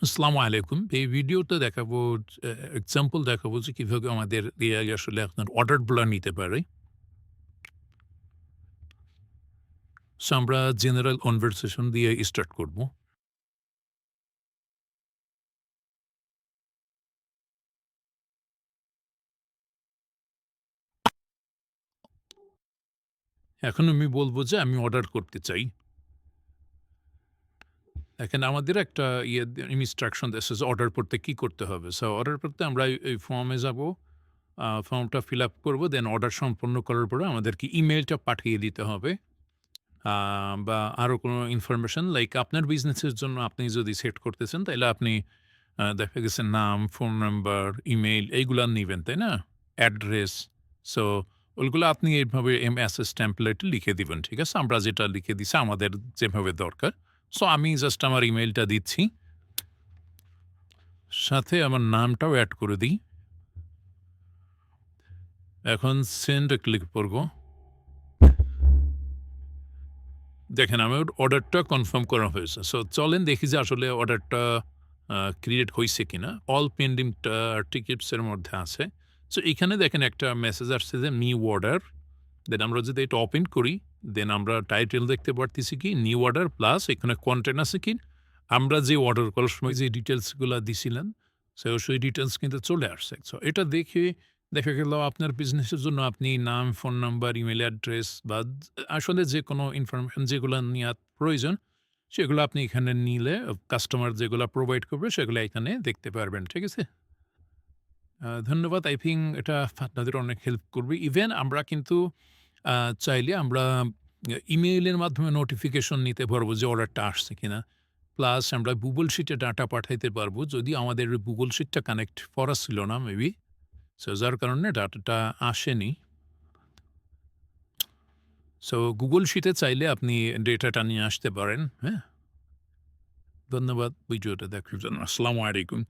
আসসালামু আলাইকুম। এই ভিডিওতে দেখাবো এক্সাম্পল দেখাবো যে কীভাবে আমাদের এআই আসলে আপনার অর্ডার অর্ডারগুলা নিতে পারে। সো আমরা জেনারেল কনভারসেশন দিয়ে স্টার্ট করব। এখন আমি বলব যে আমি অর্ডার করতে চাই। দেখেন আমাদের একটা ইয়ে ইনস্ট্রাকশন দেছে যে অর্ডার করতে কি করতে হবে। সো অর্ডার করতে আমরা এই ফর্মে যাব ফর্মটা ফিল আপ করব দেন অর্ডার সম্পন্ন করার পরে আমাদেরকে ইমেইলটা পাঠিয়ে দিতে হবে। বা আরও কোনো ইনফরমেশন লাইক আপনার বিজনেসের জন্য আপনি যদি সেট করতেছেন তাহলে আপনি দেখা গেছে নাম, ফোন নাম্বার, ইমেইল এইগুলা নেবেন তাই না? অ্যাড্রেস। সো ওইগুলো আপনি এইভাবে এমএসএস টেমপ্লেটে লিখে দিবেন। ঠিক আছে? আমরা যেটা লিখে দিছি আমাদের যেভাবে দরকার। সো আমি জাস্ট আমার ইমেইলটা দিচ্ছি। সাথে আমার নামটাও অ্যাড করে দিই। এখন সেন্ড ক্লিক করব। দেখেন আমার অর্ডারটা কনফার্ম করা হয়েছে। সো চলেন দেখি যে আসলে অর্ডারটা ক্রিয়েট হইছে কিনা। অল পেন্ডিং টিকিটসের মধ্যে আছে। সো এখানে দেখেন একটা মেসেজ আসছে যে নিউ অর্ডার। দেন আমরা যদি এটা ওপেন করি, দেন আমরা টাইটেল দেখতে পারতেছি কি নিউ অর্ডার প্লাস এখানে কনটেন্ট আছে কি আমরা যে অর্ডার করার সময় যে ডিটেইলসগুলা দিছিলেন, সো সেই ডিটেলস কিন্তু চলে আসছে। সো এটা দেখে দেখা গেল আপনার বিজনেসের জন্য আপনি নাম, ফোন নাম্বার, ইমেল অ্যাড্রেস বা আসলে যেকোনো ইনফরমেশন যেগুলা নেওয়ার প্রয়োজন সেগুলো আপনি এখানে নিলে কাস্টমার যেগুলা প্রোভাইড করবে সেগুলা এখানে দেখতে পারবেন। ঠিক আছে? ধন্যবাদ। আই থিঙ্ক এটা আপনাদের অনেক হেল্প করবে। ইভেন আমরা কিন্তু চাইলে আমরা ইমেইলের মাধ্যমে নোটিফিকেশন নিতে পারব যে অর্ডারটা আসছে কিনা। প্লাস আমরা গুগল শিটে ডাটা পাঠাইতে পারব যদি আমাদের গুগল শিটটা কানেক্ট করা ছিল না মেবি। সো যার কারণে ডাটাটা আসেনি। সো গুগল শিটে চাইলে আপনি ডেটাটা নিয়ে আসতে পারেন। হ্যাঁ? ধন্যবাদ ভিডিওটা দেখার জন্য। আসসালামু আলাইকুম।